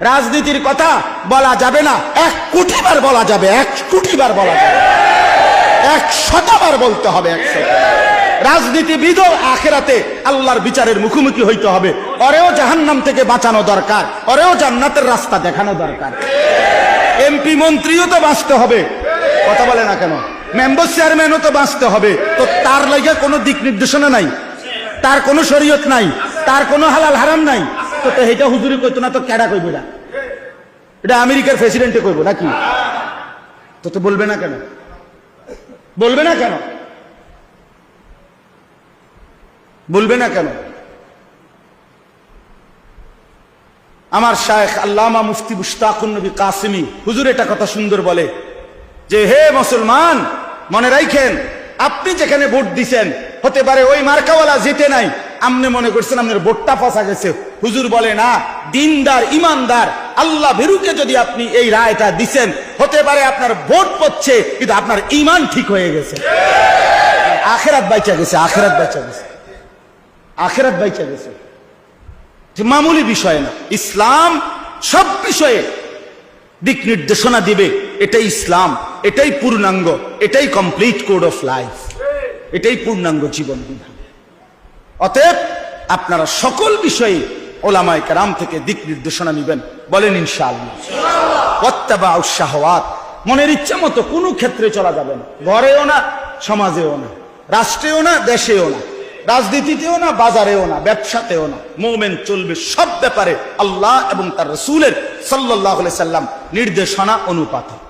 রাজনীতির কথা বলা যাবে না। এক কোটিবার বলা যাবে, এক কোটিবার বলা যাবে। এক শতবার বলতে হবে একশো রাজনীতিবিদ আখেরাতে আল্লাহর বিচারের মুখোমুখি হইতে হবে। ওরেও জাহান্নাম থেকে বাঁচানো দরকার অরেও জান্নাতের রাস্তা দেখানো দরকার। এমপি মন্ত্রীও তো বাঁচতে হবে। কথা বলে না কেন? মেম্বার চেয়ারম্যানও তো বাঁচতে হবে। তো তার লাগে কোনো দিক নির্দেশনা নাই, তার কোনো শরীয়ত নাই, তার কোনো হালাল হারাম নাই। এটা হুজুরি কইতো না, তো কেডা কইব এটা? এটা আমেরিকার প্রেসিডেন্টে কইব, নাকি? তো তো বলবে না কেন? বলবে না কেন? বলবে না কেন? আমার শায়েখ আল্লামা মুফতি মুশতাকুন নবী কাসিমি, হুজুর এটা কথা সুন্দর বলে, যে হে মুসলমান, মনে রাখেন আপনি যেখানে ভোট দিছেন, হতে পারে ওই মার্কাওয়ালা জিতে নাই আপনি মনে করছেন আপনার ভোটটা ফসা গেছে। হুজুর বলে না, দিনদার, ইমানদার, আল্লাহ ভেরুকে যদি আপনি এই রায়টা দিছেন, হতে পারে আপনার ভোট পড়ছে, কিন্তু আপনার ইমান ঠিক হয়ে গেছে। আখেরাত বাইচা গেছে, আখেরাত বাইচা গেছে। আখেরাত বাইচা গেছে। মামুলি বিষয় না, ইসলাম সব বিষয়ে দিক নির্দেশনা দিবে, এটাই ইসলাম, এটাই পূর্ণাঙ্গ, এটাই কমপ্লিট কোড অফ লাইফ এটাই পূর্ণাঙ্গ জীবন বিধান। অতএব আপনারা সকল বিষয়ে ওলামায় কারাম থেকে দিক নির্দেশনা নিবেন। বলেন ইনশাআল্লাহ। মনের ইচ্ছা মতো কোনো ক্ষেত্রে চলা যাবে না। ঘরেও না সমাজেও না। রাষ্ট্রেও না দেশেও না। রাজনীতিতেও না বাজারেও না ব্যবসাতেও না। মোমেন চলবে সব ব্যাপারে আল্লাহ এবং তার রসুলের সাল্লাহ সাল্লাম নির্দেশনা অনুপাতে।